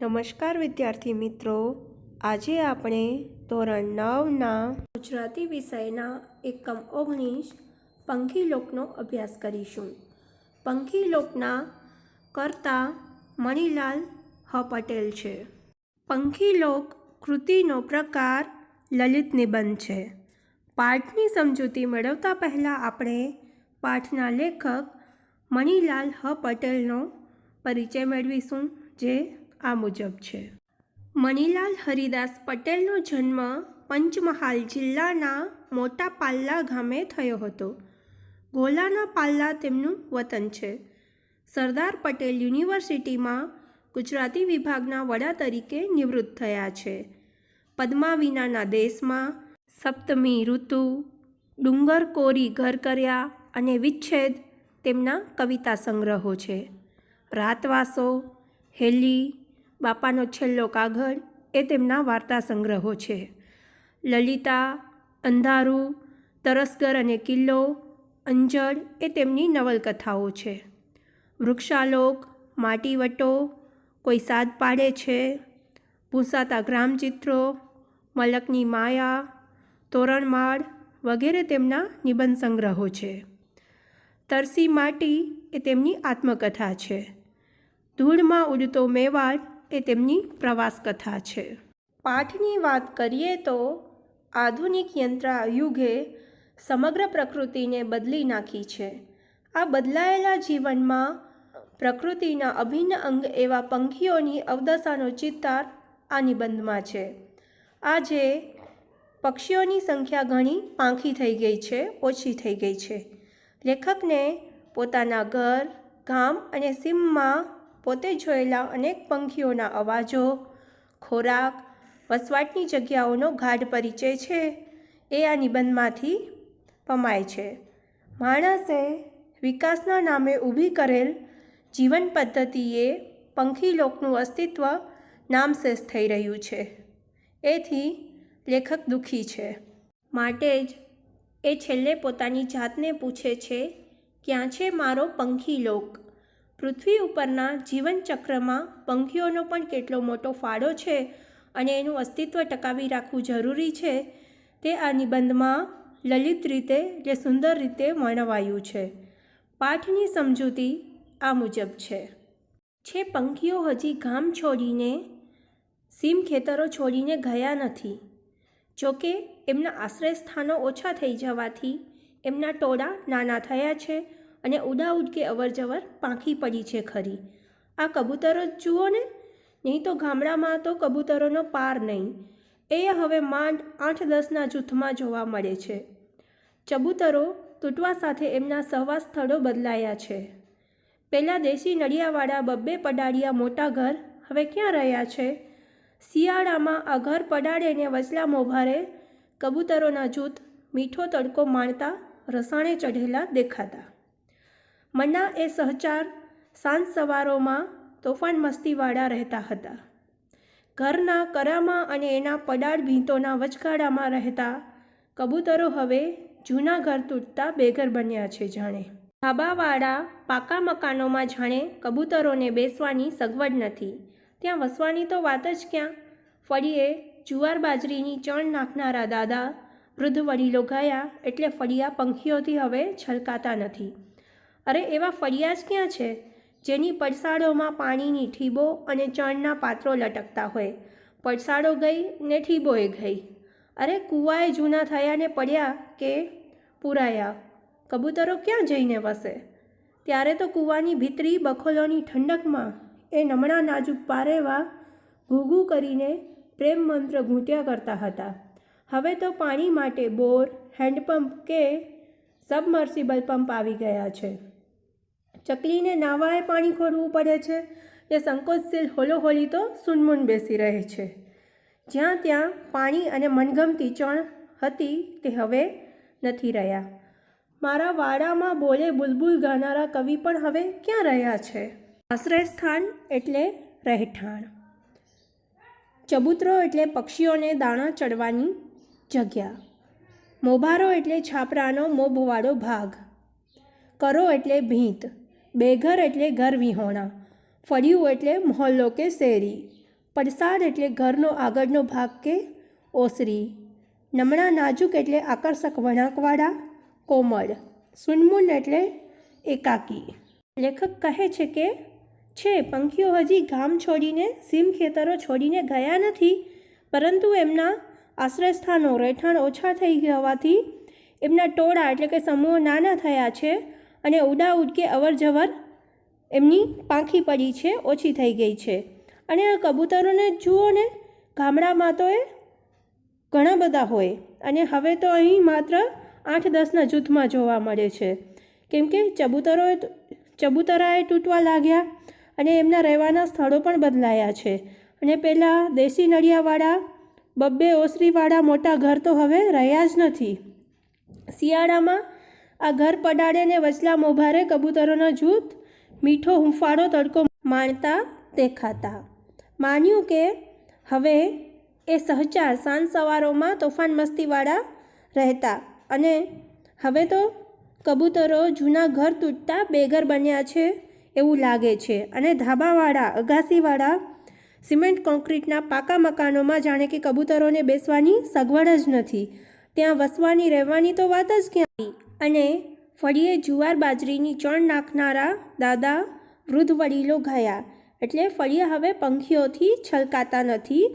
નમસ્કાર વિદ્યાર્થી મિત્રો. આજે આપણે ધોરણ નવના ગુજરાતી વિષયના એકમ ઓગણીસ પંખીલોકનો અભ્યાસ કરીશું. પંખીલોકના કરતા મણિલાલ હ. પટેલ છે. પંખીલોક કૃતિનો પ્રકાર લલિત નિબંધ છે. પાઠની સમજૂતી મેળવતા પહેલાં આપણે પાઠના લેખક મણિલાલ હ. પટેલનો પરિચય મેળવીશું, જે આ મુજબ છે. મણિલાલ હરિદાસ પટેલનો જન્મ પંચમહાલ જિલ્લાના મોટા પાલ્લા ગામે થયો હતો. ગોલાના પાલ્લા તેમનું વતન છે. સરદાર પટેલ યુનિવર્સિટીમાં ગુજરાતી વિભાગના વડા તરીકે નિવૃત્ત થયા છે. પદ્માવિનાના દેશમાં સપ્તમી ઋતુ ડુંગર કોરી ઘર કર્યા અને વિચ્છેદ તેમના કવિતા સંગ્રહો છે. રાતવાસો, હેલી બાપાનો છેલ્લો કાગળ એ તેમના વાર્તા સંગ્રહો છે. લલિતા, અંધારું, તરસગર અને કિલ્લો, અંજળ એ તેમની નવલકથાઓ છે. વૃક્ષાલોક, માટીવટો, કોઈ સાદ પાડે છે, ભૂસાતા ગ્રામચિત્રો, મલકની માયા, તોરણમાળ વગેરે તેમના નિબંધ સંગ્રહો છે. તરસી માટી એ તેમની આત્મકથા છે. ધૂળમાં ઉડતો મેવાડ એ તેમની પ્રવાસ કથા છે. પાઠની વાત કરીએ તો આધુનિક યંત્ર યુગે સમગ્ર પ્રકૃતિને બદલી નાખી છે. આ બદલાયેલા જીવનમાં પ્રકૃતિના અભિન્ન અંગ એવા પંખીઓની અવદશાનો ચિત્તાર આ નિબંધમાં છે. આજે પક્ષીઓની સંખ્યા ઘણી પાંખી થઈ ગઈ છે, ઓછી થઈ ગઈ છે. લેખકને પોતાના ઘર, ગામ અને સીમમાં પોતે જોયેલા અનેક પંખીઓના અવાજો, ખોરાક, વસવાટની જગ્યાઓનો ગાઢ પરિચય છે, એ આ નિબંધમાંથી પમાય છે. માણસે વિકાસના નામે ઊભી કરેલ જીવન પદ્ધતિએ પંખીલોકનું અસ્તિત્વ નામશેષ થઈ રહ્યું છે. એથી લેખક દુઃખી છે. માટે જ એ છેલ્લે પોતાની જાતને પૂછે છે, ક્યાં છે મારો પંખીલોક પૃથ્વી ઉપરના જીવનચક્રમાં પંખીઓનો પણ કેટલો મોટો ફાળો છે અને એનું અસ્તિત્વ ટકાવી રાખવું જરૂરી છે, તે આ નિબંધમાં લલિત રીતે જે સુંદર રીતે વર્ણવાયું છે. પાઠની સમજૂતી આ મુજબ છે. છે પંખીઓ હજી ગામ છોડીને, સીમ ખેતરો છોડીને ગયા નથી. જોકે, એમના આશ્રય સ્થાનો ઓછા થઈ જવાથી, એમના ટોળા નાના થયા છે અને ઉડાઉડ કે અવરજવર પાંખી પડી છે ખરી. આ કબૂતરો જ જુઓ ને? નહીં તો ગામડામાં તો કબૂતરોનો પાર નહીં. એ હવે માંડ આઠ દસના જૂથમાં જોવા મળે છે. ચબૂતરો તૂટવા સાથે એમના સહવાસ સ્થળો બદલાયા છે. પહેલાં દેશી નડિયાવાળા બબ્બે પડાડિયા મોટા ઘર હવે ક્યાં રહ્યા છે? શિયાળામાં આ ઘર પડાડેને વચલા મોભારે કબૂતરોના જૂથ મીઠો તડકો માણતા રસાણે ચઢેલા દેખાતા. મન્ના એ સહચાર સાંજ સવારોમાં તોફાન મસ્તીવાળા રહેતા હતા. ઘરના કરામાં અને એના પડાળ ભીંતોના વચગાળામાં રહેતા કબૂતરો હવે જૂના ઘર તૂટતા બેઘર બન્યા છે જાણે. ધાબાવાળા પાકા મકાનોમાં જાણે કબૂતરોને બેસવાની સગવડ નથી. ત્યાં વસવાની તો વાત જ ક્યાં? ફળીએ જુવાર બાજરીની ચણ નાખનારા દાદા વૃદ્ધ વડીલો ગયા એટલે ફળિયા પંખીઓથી હવે છલકાતા નથી. અરે એવા ફળિયા ક્યાં છે? જેની પડસાળોમાં પાણીની ઠીબો અને ચણના પાત્રો લટકતા હોય. પડસાડો ગઈ ને ઠીબોએ ગઈ. અરે કૂવાએ જૂના થયા ને પડ્યા કે પૂરાયા? કબૂતરો ક્યાં જઈને વસે? ત્યારે તો કૂવાની ભીતરી બખોલોની ઠંડકમાં એ નમણા નાજુક પારેવા ઘૂઘું કરીને પ્રેમ મંત્ર ઘૂંટ્યા કરતા હતા. હવે તો પાણી માટે બોર, હેન્ડપંપ કે સબમર્સિબલ પંપ આવી ગયા છે. ચકલીને નાવાએ પાણી ખોરવું પડે છે. એ સંકોચશીલ હોલોહોલી તો સુનમુન બેસી રહે છે. જ્યાં ત્યાં પાણી અને મનગમતી ચણ હતી તે હવે નથી રહ્યા. મારા વાડામાં બોલે બુલબુલ ગાનારા કવિ પણ હવે ક્યાં રહ્યા છે? આશ્રય સ્થાન એટલે રહેઠાણ. ચબૂતરો એટલે પક્ષીઓને દાણા ચડવાની જગ્યા. મોભારો એટલે છાપરાનો મોભવાળો ભાગ. કરો એટલે ભીંત. બેઘર એટલે ઘર વિહોણા, ફળિયું એટલે મહોલ્લો કે શેરી પડસાડ એટલે ઘરનો આગળનો ભાગ કે ઓસરી, નમણા નાજુક એટલે આકર્ષક વળાંકવાળા, કોમળ, સુનમુન એટલે એકાકી. લેખક કહે છે કે, છે, પંખીઓ હજી ગામ છોડીને, સીમ ખેતરો છોડીને ગયા નથી, પરંતુ એમના આશ્રયસ્થાનો રહેઠાણ ઓછા થઈ હોવાથી એમના ટોળા એટલે કે સમૂહો નાના થયા છે અને ઉડા ઉડકે અવર જવર એમની પાંખી પડી છે, ઓછી થઈ ગઈ છે. અને આ કબૂતરોને જુઓ ને ગામડામાં તો એ ઘણા બધા હોય. અને હવે તો અહીં માત્ર આઠ દસના જૂથમાં જોવા મળે છે. કેમ કે ચબૂતરોએ ચબૂતરાએ તૂટવા લાગ્યા અને એમના રહેવાના સ્થળો પણ બદલાયા છે. અને પહેલાં દેશી નળિયાવાળા, બબ્બે ઓસરીવાળા મોટા ઘર તો હવે રહ્યા જ નથી. શિયાળામાં આ ઘર પડાડે ને વચલા મોભારે કબૂતરોના જૂથ મીઠો હુંફાળો તડકો માણતા દેખાતા. માન્યું કે હવે એ સહચાર સાંજ સવારોમાં તોફાન મસ્તીવાળા રહેતા અને હવે તો કબૂતરો જૂના ઘર તૂટતા બેઘર બન્યા છે એવું લાગે છે અને ધાબાવાળા, અગાસીવાળા, સિમેન્ટ કોન્ક્રીટના પાકા મકાનોમાં જાણે કે કબૂતરોને બેસવાની સગવડ જ નથી. ત્યાં વસવાની, રહેવાની તો વાત જ ક્યાં? અને ફળીએ જુવાર બાજરીની ચણ નાખનારા દાદા વૃદ્ધ વડીલો ગયા. એટલે ફળિયા હવે પંખીઓથી છલકાતા નથી.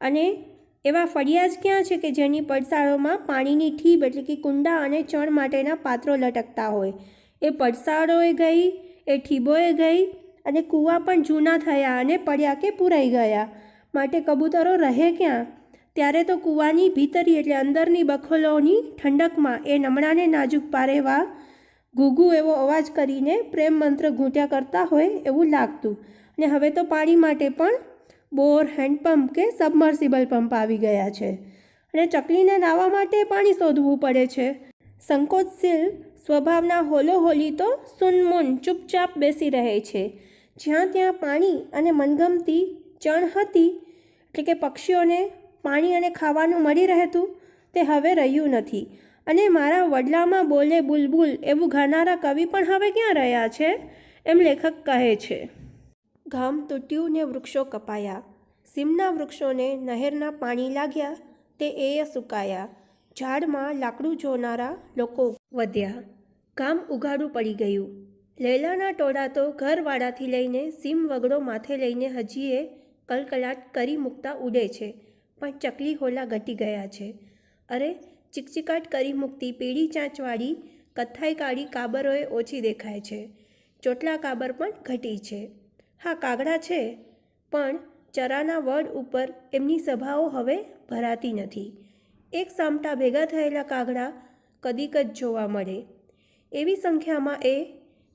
અને એવા ફળિયા જ ક્યાં છે કે જેની પડસાળોમાં પાણીની ઠીબ એટલે કે કુંડા અને ચણ માટેના પાત્રો લટકતા હોય? એ પડસાળોએ ગઈ, એ ઠીબોએ ગઈ અને કૂવા પણ જૂના થયા અને પડ્યા કે પૂરાઈ ગયા. માટે કબૂતરો રહે ક્યાં? ત્યારે તો કૂવાની ભીતરી એટલે અંદરની બખોલોની ઠંડકમાં એ નમણાને નાજુક પારેવા ઘૂઘુ એવો અવાજ કરીને પ્રેમ મંત્ર ઘૂંટ્યા કરતા હોય એવું લાગતું. અને હવે તો પાણી માટે પણ બોર, હેન્ડપંપ કે સબમર્સિબલ પંપ આવી ગયા છે. અને ચકલીને નાહવા માટે પાણી શોધવું પડે છે. સંકોચશીલ સ્વભાવના હોલો હોલી તો સુનમુન ચૂપચાપ બેસી રહે છે. જ્યાં ત્યાં પાણી અને મનગમતી ચણ હતી, એટલે કે પક્ષીઓને પાણી અને ખાવાનું મળી રહેતું તે હવે રહ્યું નથી. અને મારા વડલામાં બોલે બુલબુલ, એવું ગાનારા કવિ પણ હવે ક્યાં રહ્યા છે? એમ લેખક કહે છે. ગામ તૂટ્યું ને વૃક્ષો કપાયા. સીમના વૃક્ષોને નહેરના પાણી લાગ્યા, તે એય સુકાયા. ઝાડમાં લાકડું જોનારા લોકો વધ્યા. ગામ ઉઘાડું પડી ગયું. લૈલાના ટોળા તો ઘરવાળાથી લઈને સીમ વગડો માથે લઈને હજીએ કલકલાટ કરી મૂકતા ઉડે છે. પણ ચકલી હોલા ઘટી ગયા છે. અરે, ચીકચીકાટ કરી મૂકતી પીળી ચાંચવાળી કથ્થાઈ કાળી કાબરોએ ઓછી દેખાય છે. ચોટલા કાબર પણ ઘટી છે. હા, કાગડા છે. પણ ચરાના વડ ઉપર એમની સભાઓ હવે ભરાતી નથી. એક સામટા ભેગા થયેલા કાગડા કદીક જ જોવા મળે. એવી સંખ્યામાં એ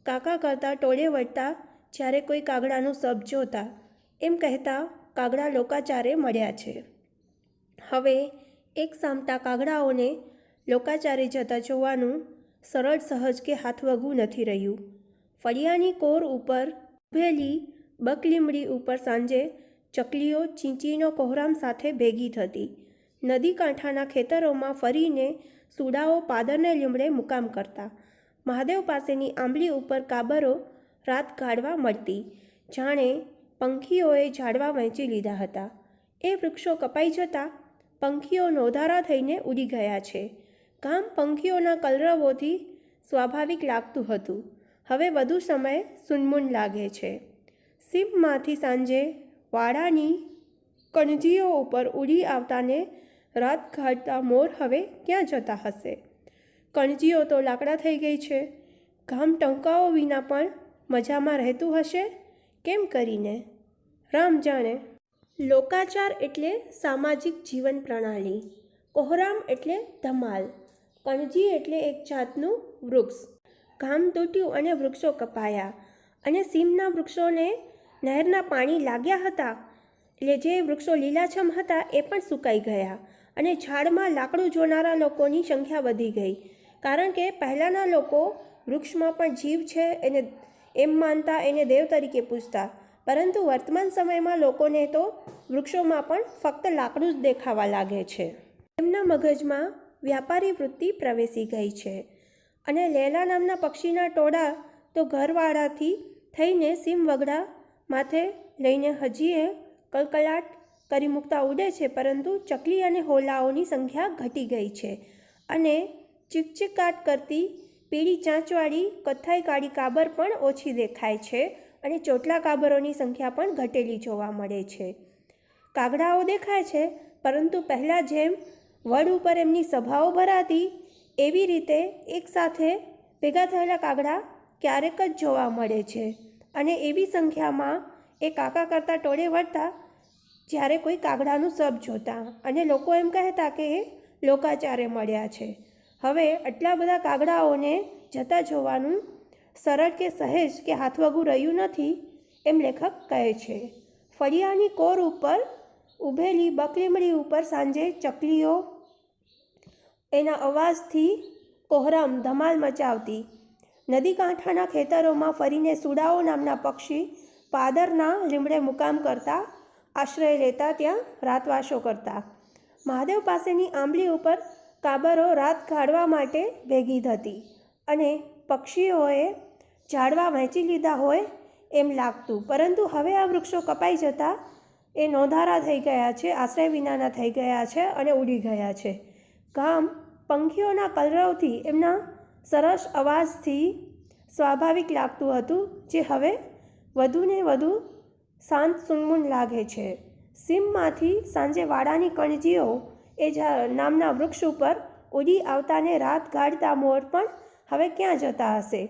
કાકા કરતાં ટોળે વળતા જ્યારે કોઈ કાગડાનું સબ જોતા, એમ કહેતા કાગડા લોકાચારે મળ્યા છે. હવે એક સામતા કાગડાઓને લોકાચારે જતા જોવાનું સરળ સહજ કે હાથવગું નથી રહ્યું. ફળિયાની કોર ઉપર ઉભેલી બકલીમડી ઉપર સાંજે ચકલીઓ ચીંચીનો કોહરામ સાથે ભેગી થતી. નદી કાંઠાના ખેતરોમાં ફરીને સુડાઓ પાદરને લીમડે મુકામ કરતા. મહાદેવ પાસેની આંબલી ઉપર કાબરો રાત ગાળવા મળતી. જાણે પંખીઓએ ઝાડવા વહેંચી લીધા હતા. એ વૃક્ષો કપાઈ જતા પંખીઓ નોધારા થઈને ઉડી ગયા છે. ગામ પંખીઓના કલરવોથી સ્વાભાવિક લાગતું હતું. હવે વધુ સમય સુનમુન લાગે છે. સીમમાંથી સાંજે વાડાની કણજીઓ ઉપર ઉડી આવતાને રાત કાઢતા મોર હવે ક્યાં જતા હશે? કણજીઓ તો લાકડા થઈ ગઈ છે. ગામ ટંકાઓ વિના પણ મજામાં રહેતું હશે? કેમ કરીને? રામ જાણે લોકાચાર એટલે સામાજિક જીવન પ્રણાલી. કોહરામ એટલે ધમાલ. કણજી એટલે એક જાતનું વૃક્ષ. ઘામ તૂટ્યું અને વૃક્ષો કપાયા. અને સીમના વૃક્ષોને નહેરના પાણી લાગ્યા હતા. એટલે જે વૃક્ષો લીલાછમ હતા એ પણ સુકાઈ ગયા. અને ઝાડમાં લાકડું જોનારા લોકોની સંખ્યા વધી ગઈ. કારણ કે પહેલાંના લોકો વૃક્ષમાં પણ જીવ છે એને એમ માનતા એને દેવ તરીકે પૂજતા. પરંતુ વર્તમાન સમયમાં લોકોને તો વૃક્ષોમાં પણ ફક્ત લાકડું જ દેખાવા લાગે છે. એમના મગજમાં વ્યાપારી વૃત્તિ પ્રવેશી ગઈ છે અને લેલા નામના પક્ષીના ટોળા તો ઘરવાળાથી થઈને સીમ વગડા માથે લઈને હજીએ કલકલાટ કરી મૂકતા ઉડે છે, પરંતુ ચકલી અને હોલાઓની સંખ્યા ઘટી ગઈ છે અને ચીકચીકાટ કરતી પીળી ચાંચવાળી કથ્થાઈ કાળી કાબર પણ ઓછી દેખાય છે અને ચોટલા કાબરોની સંખ્યા પણ ઘટેલી જોવા મળે છે. કાગડાઓ દેખાય છે, પરંતુ પહેલાં જેમ વડ ઉપર એમની સભાઓ ભરાતી, એવી રીતે એકસાથે ભેગા થયેલા કાગડા ક્યારેક જ જોવા મળે છે. અને એવી સંખ્યામાં એ કાકા કરતાં ટોળે વળતા જ્યારે કોઈ કાગડાનું સબ જોતા અને લોકો એમ કહેતા કે એ લોકાચારે મળ્યા છે. હવે આટલા બધા કાગડાઓને જતા જોવાનું સરળ કે સહેજ કે હાથવગું રહ્યું નથી એમ લેખક કહે છે. ફળિયાની કોર ઉપર ઊભેલી બકલીમડી ઉપર સાંજે ચકલીઓ એના અવાજથી કોહરમ ધમાલ મચાવતી. નદી કાંઠાના ખેતરોમાં ફરીને સુડાઓ નામના પક્ષી પાદરના લીમડે મુકામ કરતા, આશ્રય લેતા, ત્યાં રાતવાસો કરતા. મહાદેવ પાસેની આંબલી ઉપર કાબરો રાત કાઢવા માટે ભેગી થતી અને પક્ષીઓએ ઝાડવા વહેંચી લીધા હોય એમ લાગતું. પરંતુ હવે આ વૃક્ષો કપાઈ જતાં એ નોંધારા થઈ ગયા છે, આશ્રય વિનાના થઈ ગયા છે અને ઉડી ગયા છે. ગામ પંખીઓના કલરવથી એમના સરસ અવાજથી સ્વાભાવિક લાગતું હતું, જે હવે વધુને વધુ શાંત સુનમુન લાગે છે. સીમમાંથી સાંજે વાડાની કણજીઓ એ જ નામના વૃક્ષ ઉપર ઉડી આવતાને રાત ગાળતા મોર પણ હવે ક્યાં જતા હશે?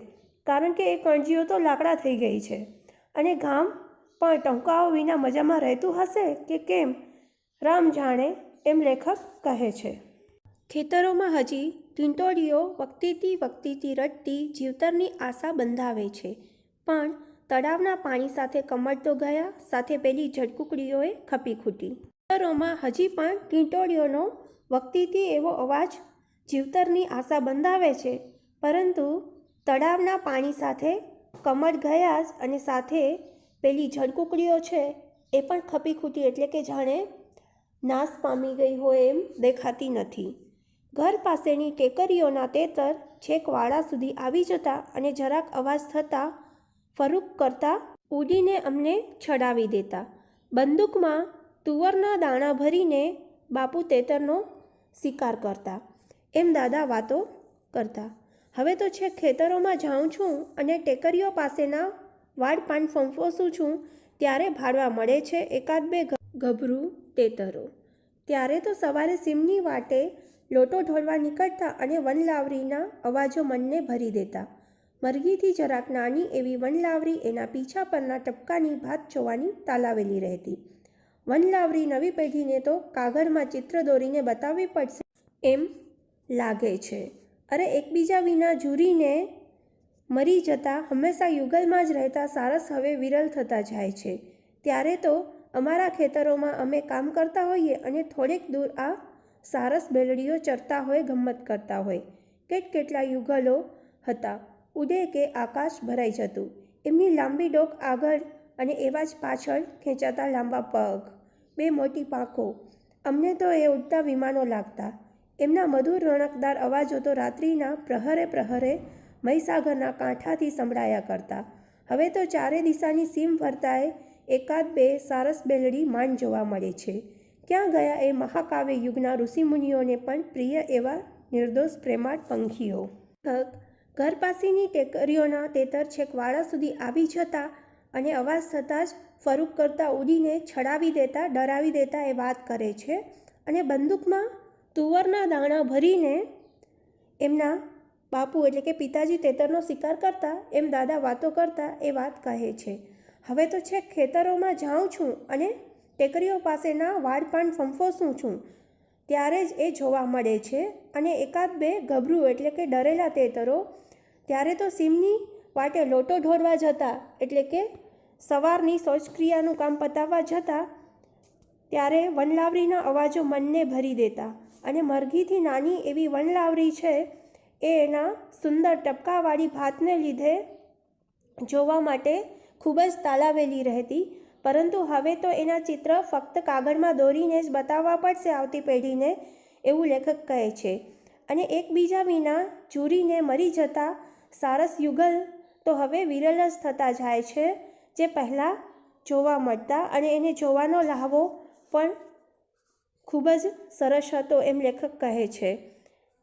કારણ કે એ કણજીઓ તો લાકડા થઈ ગઈ છે. અને ગામ પણ ટંકાઓ વિના મજામાં રહેતું હશે કે કેમ? રામ જાણે એમ લેખક કહે છે. ખેતરોમાં હજી ટીંટોળીઓ વક્તીથી વક્તીથી રટતી જીવતરની આશા બંધાવે છે. પણ તળાવના પાણી સાથે કમળ તો ગયા, સાથે પેલી ઝડકુકડીઓએ ખપી ખૂટી. ખેતરોમાં હજી પણ ટીંટોળીઓનો વક્તીથી એવો અવાજ જીવતરની આશા બંધાવે છે પરંતુ તળાવના પાણી સાથે કમળ ગયા જ અને સાથે પેલી ઝડકુકડીઓ છે એ પણ ખપી ખૂટી એટલે કે જાણે નાશ પામી ગઈ હોય એમ દેખાતી નથી. ઘર પાસેની ટેકરીઓના તેતર છેક વાડા સુધી આવી જતા અને જરાક અવાજ થતાં ફરૂક કરતા ઉડીને અમને છડાવી દેતા. બંદૂકમાં તુવરના દાણા ભરીને બાપુ તેતરનો શિકાર કરતા. એમ દાદા વાતો કરતા. હવે તો છે ખેતરોમાં જાઉં છું અને ટેકરીઓ પાસેના વાડ પાન ફંફોસું છું, ત્યારે ભાડવા મળે છે એકાદ બે ગભરું ટેતરો. ત્યારે તો સવારે સીમની વાટે લોટો ઢોળવા નીકળતા અને વનલાવરીના અવાજો મનને ભરી દેતા. મરઘીથી જરાક નાની એવી વનલાવરી એના પીછા પરના ટપકાની ભાત જોવાની તાલાવેલી રહેતી. વનલાવરી નવી પેઢીને તો કાગળમાં ચિત્ર દોરીને બતાવવી પડશે એમ લાગે છે. અરે એકબીજા વિના જુરીને મરી જતા હંમેશા યુગલમાં જ રહેતા સારસ હવે વિરલ થતા જાય છે. ત્યારે તો અમારા ખેતરોમાં અમે કામ કરતા હોઈએ અને થોડેક દૂર આ સારસ બેલડીઓ ચરતા હોય, ગમ્મત કરતા હોય. કેટ કેટલા યુગલો હતા. ઉદે કે આકાશ ભરાઈ જતું. એમની લાંબી ડોક આગળ અને એવા જ પાછળ ખેંચાતા લાંબા પગ, બે મોટી પાંખો. અમને તો એ ઉડતા વિમાનો લાગતા. એમના મધુર રણકદાર અવાજો તો રાત્રિના પ્રહરે પ્રહરે મહીસાગરના કાંઠાથી સંભળાયા કરતા. હવે તો ચારે દિશાની સીમ ફરતાએ એકાદ બે સારસ બેલડી માંડ જોવા મળે છે. ક્યાં ગયા એ મહાકાવ્ય યુગના ઋષિમુનિઓને પણ પ્રિય એવા નિર્દોષ પ્રેમાળ પંખીઓ. ઘર પાસેની ટેકરીઓના તેતર છેક વાળા સુધી આવી જતા અને અવાજ થતાં જ ફરૂક કરતા ઉડીને છડાવી દેતા, ડરાવી દેતા એ વાત કરે છે. અને બંદૂકમાં તુવરના દાણા ભરીને એમના બાપુ એટલે કે પિતાજી તેતરનો શિકાર કરતા, એમ દાદા વાતો કરતા એ વાત કહે છે. હવે તો છેક ખેતરોમાં જાઉં છું અને ટેકરીઓ પાસેના વાડપાન ફંફોસું છું. ત્યારે જ એ જોવા મળે છે અને એકાદ બે ગભરું એટલે કે ડરેલા તેતરો ત્યારે તો સીમની વાટે લોટો ઢોરવા જતા એટલે કે સવારની શૌચક્રિયાનું કામ પતાવવા જતા ત્યારે વનલાવરીના અવાજો મનને ભરી દેતા. અને મરઘીથી નાની એવી વનલાવરી છે એ એના સુંદર ટપકાવાળી ભાતને લીધે જોવા માટે ખૂબ જ તાલાવેલી રહેતી. પરંતુ હવે તો એના ચિત્ર ફક્ત કાગળમાં દોરીને જ બતાવવા પડશે આવતી પેઢીને, એવું લેખક કહે છે. અને એકબીજા વિના જુરીને મરી જતા સારસ યુગલ તો હવે વિરલ જ થતા જાય છે, જે પહેલાં જોવા મળતા અને એને જોવાનો લહાવો પણ ખૂબ જ સરસ હતો એમ લેખક કહે છે.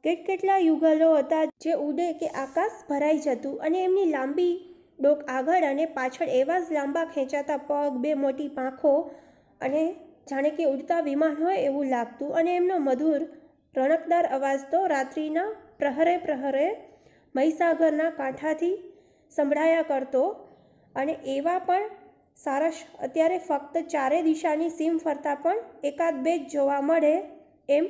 કેટ કેટલા યુગલો હતા જે ઉડે કે આકાશ ભરાઈ જતું અને એમની લાંબી ડોક આગળ અને પાછળ એવા જ લાંબા ખેંચાતા પગ, બે મોટી પાંખો અને જાણે કે ઉડતા વિમાન હોય એવું લાગતું અને એમનો મધુર, રણકદાર અવાજ તો રાત્રિના પ્રહરે પ્રહરે મહીસાગરના કાંઠાથી સંભળાયા કરતો અને એવા પણ સારસ, અત્યારે ફક્ત ચારે દિશાની સીમ ફરતા પણ એકાદ બે જ જોવા મળે એમ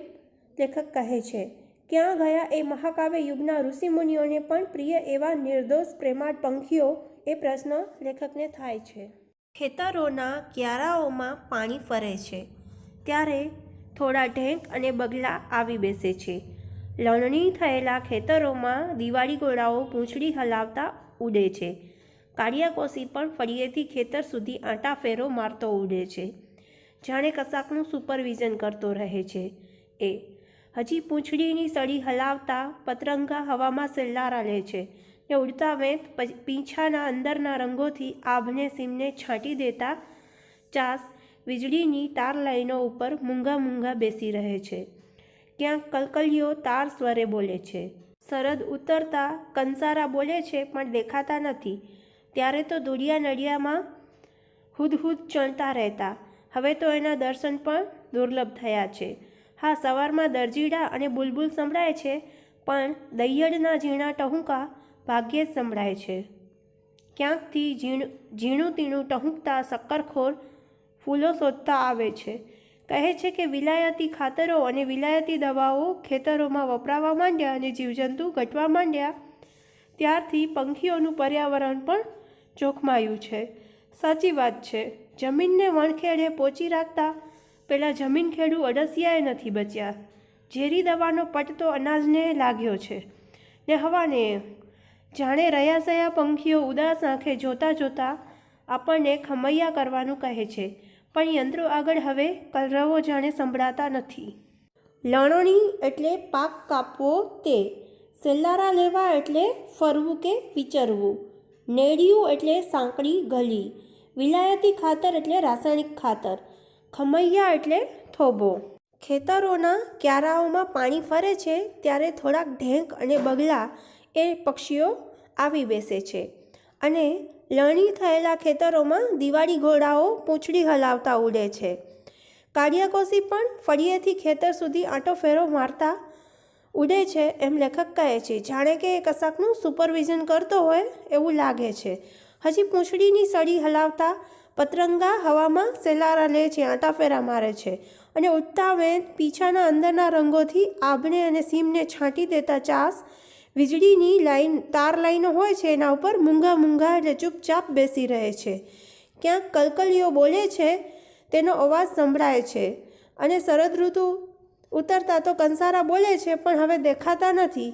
લેખક કહે છે. ક્યાં ગયા એ મહાકાવ્ય યુગના ઋષિમુનિઓને પણ પ્રિય એવા નિર્દોષ પ્રેમાળ પંખીઓ એ પ્રશ્ન લેખકને થાય છે. ખેતરોના ક્યારાઓમાં પાણી ફરે છે. ત્યારે થોડા ઢેંક અને બગલા આવી બેસે છે. લણણી થયેલા ખેતરોમાં દિવાળી ગોળાઓ પૂંછડી હલાવતા ઉડે છે. કાળિયાકોસી પણ ફળિયેથી ખેતર સુધી આંટા ફેરો મારતો ઉડે છે. જાણે કશાકનું સુપરવિઝન કરતો રહે છે. એ હજી પૂંછડીની સળી હલાવતા પતરંગા હવામાં સેલ્લારા લે છે ને ઉડતા વેંત પીંછાના અંદરના રંગોથી આભને સીમને છાંટી દેતા ચાસ વીજળીની તાર લાઈનો ઉપર મૂંગા મૂંગા બેસી રહે છે. ક્યાંક કલકલીઓ તાર સ્વરે બોલે છે. સરદ ઉતરતા કંસારા બોલે છે પણ દેખાતા નથી. ત્યારે તો દુડિયા નડિયામાં હુદહુદ ચણતા રહેતા. હવે તો એના દર્શન પણ દુર્લભ થયા છે. હા, સવારમાં દરજીડા અને બુલબુલ સંભળાય છે, પણ દૈયડના ઝીણા ટહુકા ભાગ્યે જ સંભળાય છે. ક્યાંકથી ઝીણ ઝીણું તીણું ટહુકતા શક્કરખોર ફૂલો શોધતા આવે છે. કહે છે કે વિલાયતી ખાતરો અને વિલાયતી દવાઓ ખેતરોમાં વપરાવા માંડ્યા અને જીવજંતુ ઘટવા માંડ્યા. ત્યારથી પંખીઓનું પર્યાવરણ પણ જોખમાયું છે. સાચી વાત છે. જમીનને વણખેડે પોચી રાખતા પહેલાં જમીન ખેડૂ અડસિયાએ નથી બચ્યા. ઝેરી દવાનો પટતો અનાજને લાગ્યો છે. ને હવાને જાણે રહ્યા સયા પંખીઓ ઉદાસ આંખે જોતા જોતા આપણને ખમૈયા કરવાનું કહે છે. પણ યંત્રો આગળ હવે કલરવો જાણે સંભળાતા નથી. લણણી એટલે પાક કાપવો તે. સેલ્લારા લેવા એટલે ફરવું કે વિચરવું. નેડિયું એટલે સાંકડી ગલી, વિલાયતી ખાતર એટલે રાસાયણિક ખાતર, ખમૈયા એટલે થોબો ખેતરોના ક્યારાઓમાં પાણી ફરે છે ત્યારે થોડાક ઢેંક અને બગલા એ પક્ષીઓ આવી બેસે છે અને લણણી થયેલા ખેતરોમાં દિવાળી ઘોડાઓ પૂંછડી હલાવતા ઉડે છે. કાળિયાકોસી પણ ફળિયેથી ખેતર સુધી આંટો ફેરો મારતા ઉડે છે એમ લેખક કહે છે. જાણે કે એ કશાકનું સુપરવિઝન કરતો હોય એવું લાગે છે. હજી પૂંછડીની સળી હલાવતા પતરંગા હવામાં સેલારા લે છે, આંટાફેરા મારે છે અને ઉડતા વેંત પીછાના અંદરના રંગોથી આભને અને સીમને છાંટી દેતા ચાસ વીજળીની લાઈન, તાર લાઈનો હોય છે એના ઉપર મૂંગા મૂંગા એટલે ચૂપચાપ બેસી રહે છે. ક્યાંક કલકલીઓ બોલે છે, તેનો અવાજ સંભળાય છે અને શરદ ઋતુ ઉતરતા તો કંસારા બોલે છે, પણ હવે દેખાતા નથી.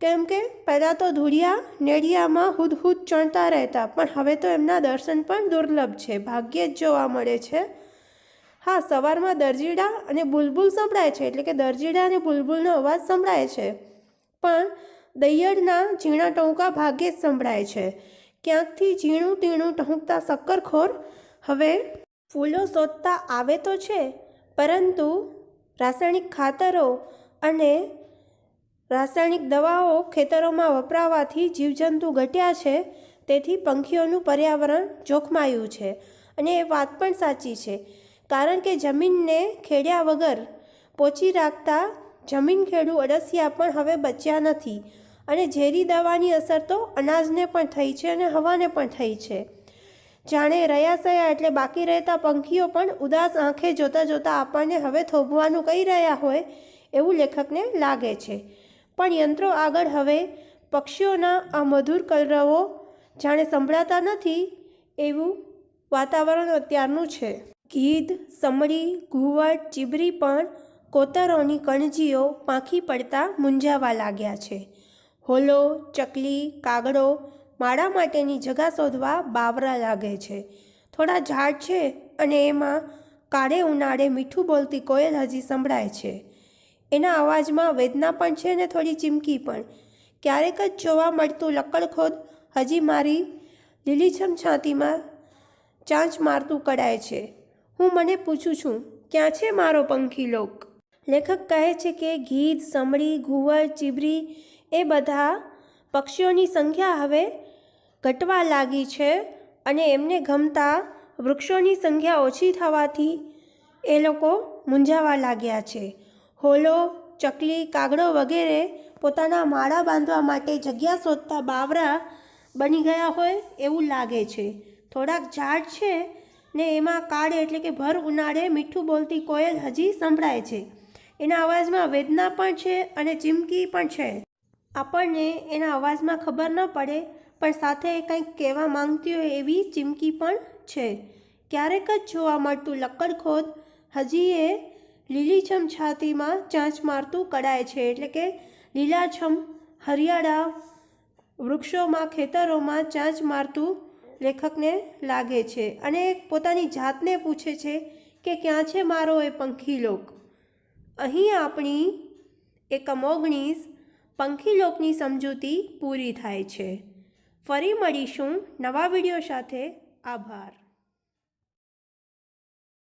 કેમ કે પહેલાં તો ધૂળિયા નેડિયામાં હુદહુદ ચણતા રહેતા, પણ હવે તો એમના દર્શન પણ દુર્લભ છે, ભાગ્યે જ જોવા મળે છે. હા, સવારમાં દરજીડા અને બુલબુલ સંભળાય છે, એટલે કે દરજીડા અને બુલબુલનો અવાજ સંભળાય છે. પણ દૈયડના ઝીણા ટહુકા ભાગ્યે જ સંભળાય છે. ક્યાંકથી ઝીણું તીણું ટહુકતા શક્કરખોર હવે ફૂલો શોધતા આવે તો છે, પરંતુ રાસાયણિક ખાતરો અને રાસાયણિક દવાઓ ખેતરોમાં વપરાવાથી જીવજંતુ ઘટ્યા છે. તેથી પંખીઓનું પર્યાવરણ જોખમાયું છે. અને એ વાત પણ સાચી છે. કારણ કે જમીનને ખેડ્યા વગર પોચી રાખતા જમીન ખેડૂ અળસિયા પણ હવે બચ્યા નથી. અને ઝેરી દવાની અસર તો અનાજને પણ થઈ છે અને હવાને પણ થઈ છે. જાણે રયાસયા એટલે બાકી રહેતા પંખીઓ પણ ઉદાસ આંખે જોતાં જોતાં આપણને હવે થોભવાનું કહી રહ્યા હોય એવું લેખકને લાગે છે. પણ યંત્રો આગળ હવે પક્ષીઓના આ મધુર કલરવો જાણે સંભળાતા નથી એવું વાતાવરણ અત્યારનું છે. ગીધ સમડી ઘુવડ ચીબરી પણ કોતરોની કણજીઓ પાંખી પડતા મૂંઝાવા લાગ્યા છે. હોલો, ચકલી, કાગડો માળા માટેની જગા શોધવા બાવરા લાગે છે. થોડા ઝાડ છે અને એમાં કાળે ઉનાળે મીઠું બોલતી કોયલ હજી સંભળાય છે. એના અવાજમાં વેદના પણ છે ને થોડી ચીમકી પણ. ક્યારેક જ જોવા મળતું લક્કડખોદ હજી મારી લીલીછમ છાતીમાં ચાંચ મારતું કડાય છે. હું મને પૂછું છું, ક્યાં છે મારો પંખી લોક? લેખક કહે છે કે ગીધ સમળી ઘુવર, ચીબરી એ બધા પક્ષીઓની સંખ્યા હવે ઘટવા લાગી છે અને એમને ગમતા વૃક્ષોની સંખ્યા ઓછી થવાથી એ લોકો મૂંઝાવા લાગ્યા છે. હોલો, ચકલી, કાગડો વગેરે પોતાના માળા બાંધવા માટે જગ્યા શોધતા બાવરા બની ગયા હોય એવું લાગે છે. થોડાક ઝાડ છે ને એમાં કાળે એટલે કે ભર ઉનાળે મીઠું બોલતી કોયલ હજી સંભળાય છે. એના અવાજમાં વેદના પણ છે અને ચીમકી પણ છે. આપણને એના અવાજમાં ખબર ન પડે, પણ સાથે કંઈક કહેવા માંગતી હોય એવી ચીમકી પણ છે. ક્યારેક જ જોવા મળતું લક્કડખોદ હજી એ લીલીછમ છાતીમાં ચાંચ મારતું કડાય છે, એટલે કે લીલાછમ હરિયાળા વૃક્ષોમાં, ખેતરોમાં ચાંચ મારતું લેખકને લાગે છે અને પોતાની જાતને પૂછે છે કે ક્યાં છે મારો એ પંખી લોક? અહીં આપણી એકમ ઓગણીસ પંખીલોકની સમજૂતી પૂરી થાય છે. ફરી મળીશું નવા વીડિયો સાથે. આભાર.